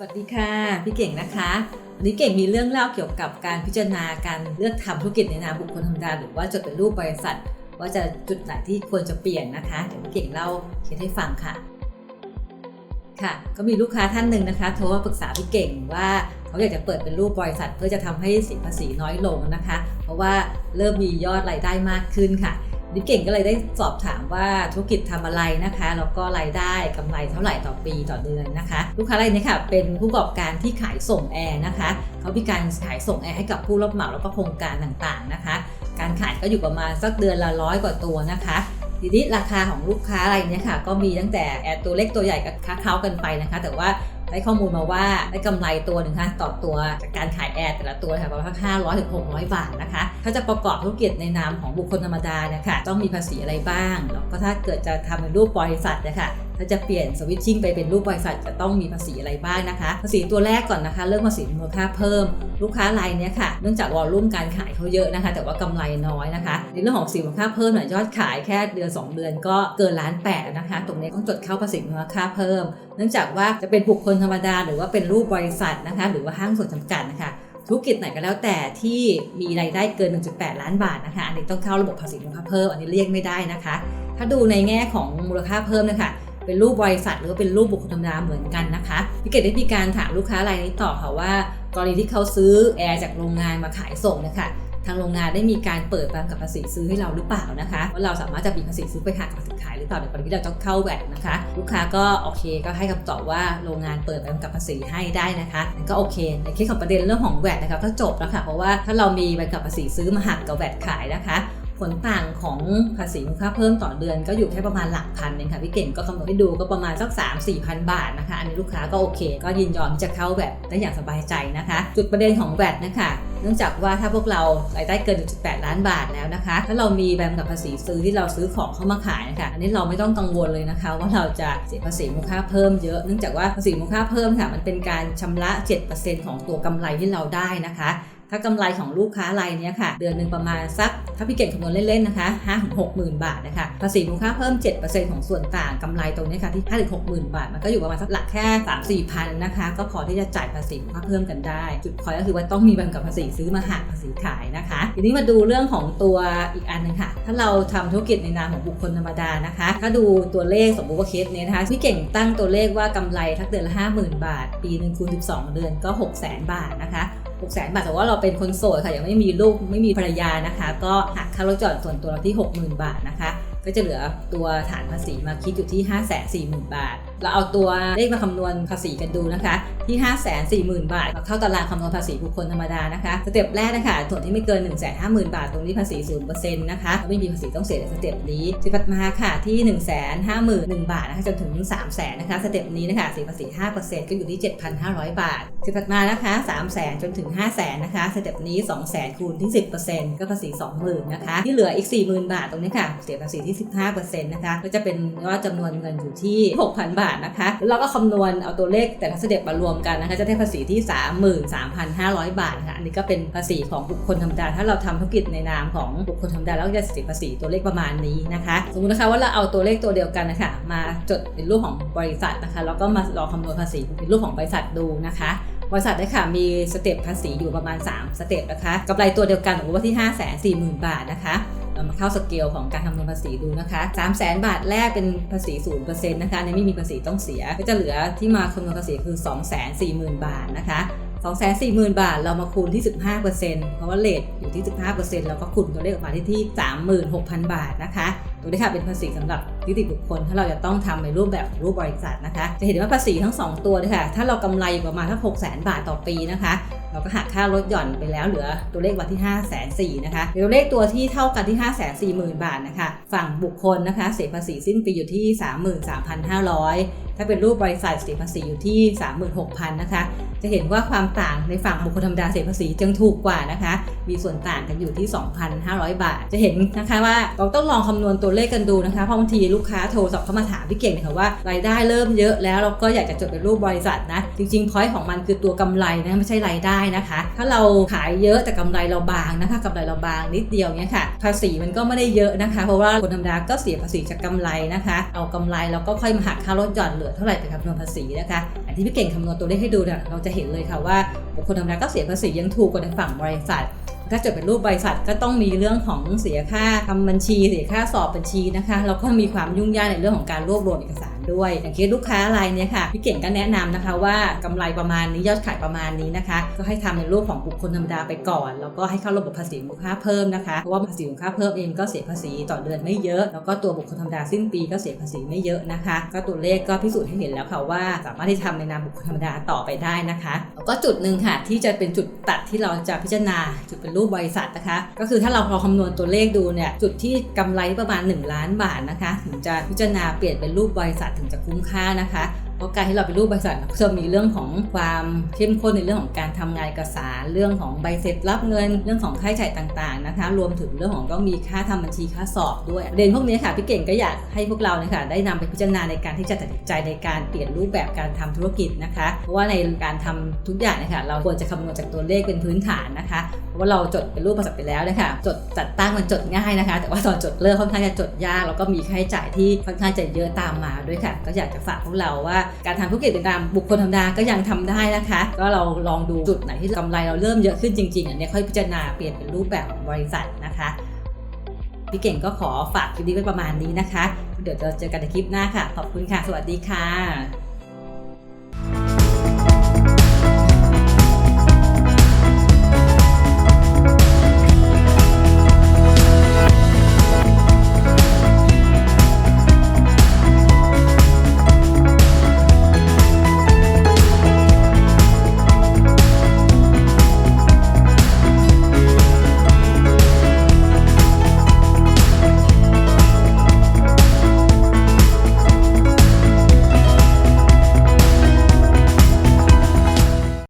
สวัสดีค่ะพี่เก่งนะคะวันนี้เก่งมีเรื่องเล่าเกี่ยวกับการพิจารณาการเลือกทำธุรกิจในนามบุคคลธรรมดาหรือว่าจดเป็นรูปบริษัท ว่าจะจุดไหนที่ควรจะเปลี่ยนนะคะเดี๋ยวพี่เก่งเล่าเคสให้ฟังค่ะ ค่ะ ก็มีลูกค้าท่านหนึ่งนะคะโทรมาปรึกษาพี่เก่งว่าเขาอยากจะเปิดเป็นรูปบริษัท เพื่อจะทำให้เสียภาษีน้อยลงนะคะ เพราะว่าเริ่มมียอดรายได้มากขึ้นค่ะ ดิเก่งก็เลยได้สอบถามว่าธุรกิจทำอะไรนะคะแล้วก็รายได้กำไรเท่าไหร่ต่อปีต่อเดือนนะคะ ลูกค้ารายนี้ค่ะเป็นผู้ประกอบการที่ขายส่งแอร์นะคะเขามีการขายส่งแอร์ให้กับผู้รับเหมาแล้วก็โครงการต่างๆนะคะ การขายก็อยู่ประมาณสักเดือนละร้อยกว่าตัวนะคะทีนี้ราคาของลูกค้ารายนี้ค่ะ ก็มีตั้งแต่แอร์ตัวเล็กตัวใหญ่กับค้าเขากันไปนะคะ แต่ว่า ได้ข้อมูลมาว่าได้กำไรตัวหนึ่งค่ะต่อตัวจากการขายแอร์แต่ละตัวค่ะประมาณห้าร้อยถึงหกร้อยบาทนะคะถ้าจะประกอบธุรกิจในนามของบุคคลธรรมดาเนี่ยค่ะต้องมีภาษีอะไรบ้างแล้วก็ถ้าเกิดจะทำเป็นรูปบริษัทเนี่ยค่ะ ถ้าจะเปลี่ยนสวิตชิ่งไปเป็นรูปบริษัทจะต้องมีภาษีอะไรบ้างนะคะภาษีตัวแรกก่อนนะคะ เรื่องภาษีมูลค่าเพิ่ม ลูกค้ารายนี้ค่ะเนื่องจากวอลลุ่มการขายเขาเยอะนะคะ แต่ว่ากำไรน้อยนะคะในเรื่องของภาษีมูลค่าเพิ่มเนี่ยยอดขายแค่เดือน 2 เดือนก็เกินล้านแปดนะคะ ตรงนี้ต้องจดเข้าภาษีมูลค่าเพิ่ม เนื่องจากว่าจะเป็นบุคคลธรรมดา หรือว่าเป็นรูปบริษัทนะคะ หรือว่าห้างส่วนจำกัดนะคะธุรกิจไหนก็แล้วแต่ที่มีรายได้เกิน 1.8 ล้านบาทนะคะ อันนี้ต้องเข้าระบบภาษีมูลค่าเพิ่ม อันนี้เรียกไม่ได้นะคะ ถ้าดูในแง่ของมูลค่าเพิ่มนะคะ เป็นรูปบริษัทหรือว่าเป็นรูปบุคคลธรรมดาเหมือนกันนะคะพี่เกดได้มีการถามลูกค้ารายนี้ต่อค่ะว่ากรณีที่เขาซื้อแอร์จากโรงงานมาขายส่งนะคะทางโรงงานได้มีการเปิดบางกับภาษีซื้อให้เราหรือเปล่านะคะว่าเราสามารถจะมีภาษีซื้อไปหักกับภาษีขายหรือเปล่าในกรณีที่เราต้องเข้าแวดนะคะ ลูกค้าก็โอเคก็ให้คำตอบว่าโรงงานเปิดบางกับภาษีให้ได้นะคะนั่นก็โอเค ในเคสของประเด็นเรื่องของแวดนะคะก็จบแล้วค่ะเพราะว่าถ้าเรามีใบกับภาษีซื้อมาหักกับแวดขายนะคะ ผลต่างของภาษีมูลค่าเพิ่มต่อเดือนก็อยู่แค่ประมาณหลักพันเองค่ะพี่เก่งก็กำหนดให้ดูก็ประมาณสัก 3 4พันบาทนะคะ อันนี้ลูกค้าก็โอเค ก็ยินยอมที่จะเข้าแบบได้อย่างสบายใจนะคะ จุดประเด็นของแวดนะคะเนื่องจากว่าถ้าพวกเรารายได้เกิน 1.8 ล้านบาทแล้วนะคะ ถ้าเรามีใบกำกับภาษีซื้อที่เราซื้อของเข้ามาขายนะคะอันนี้เราไม่ต้องกังวลเลยนะคะ ว่าเราจะเสียภาษีมูลค่าเพิ่มเยอะเนื่องจากว่าภาษีมูลค่าเพิ่มค่ะมันเป็นการชำระ 7%ของตัวกำไรที่เราได้นะคะ ถ้ากำไรของลูกค้ารายนี้ค่ะ เดือนหนึ่งประมาณสัก ถ้าพี่เก่งคำนวณเล่นๆนะคะ5ถึง6 0,000บาทนะคะภาษีมูลค่าเพิ่ม 7%ของส่วนต่างกำไรตรงนี้ค่ะที่5ถึง6 0,000บาท มันก็อยู่ประมาณสักหลักแค่3 4พันนะคะ ก็พอที่จะจ่ายภาษีมูลค่าเพิ่มกันได้ จุดพอยก็คือว่าต้องมีบกำกับภาษีซื้อมาหักภาษีขายนะคะ ทีนี้มาดูเรื่องของตัวอีกอันหนึงค่ะ ถ้าเราทำธุรกิจในนามของบุคคลธรรมดานะคะ ถ้าดูตัวเลขสมมติว่าเคสนี้นะคะพี่เก่งตั้งตัวเลขว่ากำไรทักเดือนละ50,000บาท ปีหนึ่งคูณ12 เดือนก็600,000 บาทนะคะ 6 0 0 0 0บาทแต่ว่าเราเป็นคนโสดค่ะยังไม่มีลูกไม่มีภรรยานะคะ ก็หักค่ารถจอดส่วนตัวเราที่ 60,000 บาทนะคะ ก็จะเหลือตัวฐานภาษีมาคิดอยู่ที่ 540,000 บาท เราเอาตัวเลขมาคำนวณภาษีกันดูนะคะ ที่ 540,000 บาทเข้าตารางคำนวณภาษีบุคคลธรรมดานะคะสเต็ปแรกนะคะส่วนที่ไม่เกิน 150,000 บาท ตรงนี้ภาษี0%นะคะไม่มีภาษีต้องเสียในสเต็ปนี้สเต็ปมาค่ะที่ 151,000 บาทนะคะจนถึง 3 0 0 0 0นะคะสเต็ปนี้นะคะเสียภาษี 5%ก็อยู่ที่ 7,500 บาทสเต็ปมานะคะ3 0 0 0 0จนถึง 500,000นะคะสเต็ปนี้200,000คูณที่ 10%ก็ภาษี 20,000นะคะที่เหลืออีก 40,000 บาทตรงนี้ค่ะเสียภาษีที่ 15%นะคะก็จะเป็นยอดจำนวนเงินอยู่ที่ 6,000 บาทนะคะแล้วเราก็คำนวณเอาตัวเลขแต่ละสเต็ปมารวมกันนะคะจะได้ภาษีที่ 33,500 บาทค่ะอันนี้ก็เป็นภาษีของบุคคลธรรมดาถ้าเราทำธุรกิจในนามของบุคคลธรรมดาแล้วก็จะเสียภาษีตัวเลขประมาณนี้นะคะ สมมตินะคะว่าเราเอาตัวเลขตัวเดียวกันนะคะมาจดเป็นรูปของบริษัทนะคะแล้วก็มาลองคำนวณภาษีเป็นรูปของบริษัทดูนะคะบริษัทได้ค่ะมีสเต็ปภาษีอยู่ประมาณ 3 สเต็ปนะคะกำไรตัวเดียวกันสมมติว่าที่ 5 4 0 0 0 0 บาทนะคะ เรามาเข้าสเกลของการคำนวณภาษีดูนะคะ 3 0 0 0 0 0บาทแรกเป็นภาษี0%นะคะอันไม่มีภาษีต้องเสีย ก็จะเหลือที่มาคำนวณภาษีคือ 240,000 บาทนะคะ240,000 บาท เรามาคูณที่ 15%เพราะว่าเลทอยู่ที่ 15%เราก็คูณตัวเลขออกมาที่ที่ 36,000 บาทนะคะ ตัวนี้ค่ะเป็นภาษีสำหรับนิติบุคคล ถ้าเราจะต้องทำในรูปแบบรูปบริษัทนะคะ จะเห็นว่าภาษีทั้ง 2 ตัวเลยค่ะ ถ้าเรากำไรอยู่ประมาณทัก600,000 บาทต่อปีนะคะ เราก็หักค่ารถหย่อนไปแล้วเหลือตัวเลขวันที่ 5 4 0 0 0นะคะเดียวตัวเลขตัวที่เท่ากันที่ 5 4 0 0 0 0 บาทนะคะ ฝั่งบุคคลนะคะเสียภาษีสิ้นปีอยู่ที่ 33,500 ถ้าเป็นรูปบริษัทเสียภาษีอยู่ที่ 36,000นะคะ จะเห็นว่าความต่างในฝั่งบุคคลธรรมดาเสียภาษีจึงถูกกว่านะคะ มีส่วนต่างกันอยู่ที่ 2,500 บาท จะเห็นนะคะว่าเราต้องลองคำนวณตัวเลขกันดูนะคะ เพราะบางทีลูกค้าโทรศัพท์เข้ามาถามพี่เก่งนะคะว่ารายได้เริ่มเยอะแล้วเราก็อยากจะจดเป็นรูปบริษัทนะ จริงๆพอยต์ของมันคือตัวกำไรนะไม่ใช่รายได้นะคะ ถ้าเราขายเยอะแต่กำไรเราบางนะคะกำไรเราบางนิดเดียวเนี่ยค่ะ ภาษีมันก็ไม่ได้เยอะนะคะ เพราะว่าคนธรรมดาก็เสียภาษีจากกำไรนะคะ เอากำไรเราก็ค่อยมาหักค่าลดหย่อนเหลือเท่าไหร่ไปคำนวณภาษีนะคะอันที่พี่เก่งคำนวณตัวเลขให้ดูเนี่ยเราจะเห็นเลยค่ะว่าบุคคลธรรมดาก็เสียภาษียังถูกกว่าในฝั่งบริษัท ถ้าจดเป็นรูปบริษัทก็ต้องมีเรื่องของเสียค่าทำบัญชี เสียค่าสอบบัญชีนะคะแล้วก็มีความยุ่งยากในเรื่องของการรวบรวมเอกสารด้วย อย่างเคสลูกค้ารายเนี้ยค่ะพี่เก่งก็แนะนำนะคะว่ากำไรประมาณนี้ยอดขายประมาณนี้นะคะ ก็ให้ทำในรูปของบุคคลธรรมดาไปก่อน แล้วก็ให้เข้าระบบภาษีมูลค่าเพิ่มนะคะเพราะว่าภาษีมูลค่าเพิ่มเองก็เสียภาษีต่อเดือนไม่เยอะ แล้วก็ตัวบุคคลธรรมดาสิ้นปีก็เสียภาษีไม่เยอะนะคะ ก็ตัวเลขก็พิสูจน์ให้เห็นแล้วค่ะว่า สามารถที่จะทำในนามบุคคลธรรมดาต่อไปได้นะคะแล้วก็จุดหนึ่งค่ะที่จะเป็นจุดตัดที่เราจะพิจารณาจุดเป็นรูปบริษัทนะคะ ก็คือถ้าเราพอคำนวณตัวเลขดูเนี่ยจุดที่กำไรประมาณ 1 ล้านบาทนะคะ ถึงจะพิจารณาเปลี่ยนเป็นรูปบริษัทถึงจะคุ้มค่านะคะ เพราะการที่เราเป็นรูปบริษัทก็จะมีเรื่องของความเข้มข้นในเรื่องของการทำงานเอกสารเรื่องของใบเสร็จรับเงิน เรื่องของค่าใช้จ่ายต่างๆนะคะ รวมถึงเรื่องของต้องมีค่าทำบัญชีค่าสอบด้วยประเดนพวกนี้ค่ะพี่เก่งก็อยากให้พวกเราเนี่ยค่ะได้นำไปพิจารณาในการที่จะตัดสินใจในการเปลี่ยนรูปแบบการทำธุรกิจนะคะ เพราะว่าในการทำทุกอย่างเนะคะเราควรจะคำนวณจากตัวเลขเป็นพื้นฐานนะคะเพราะว่าเราจดเป็นรูปบริษัทไปแล้วนะคะจดจัดตั้งมันจดง่ายนะคะ แต่ว่าตอนจดเลิกค่อนข้างจะจดยาก แล้วก็มีค่าใช้จ่ายที่ค่อนข้างจะเยอะตามมาด้วยค่ะ ก็อยากจะฝากพวกเราว่าการทำธุรกิจในนามบุคคลธรรมดาก็ยังทำได้นะคะ ก็เราลองดูจุดไหนที่กำไรเราเริ่มเยอะขึ้นจริงๆอันนี้ค่อยพิจารณาเปลี่ยนเป็นรูปแบบของบริษัทนะคะพี่เก่งก็ขอฝากคลิปนี้ไว้ประมาณนี้นะคะ เดี๋ยวเราเจอกันในคลิปหน้าค่ะ ขอบคุณค่ะ สวัสดีค่ะ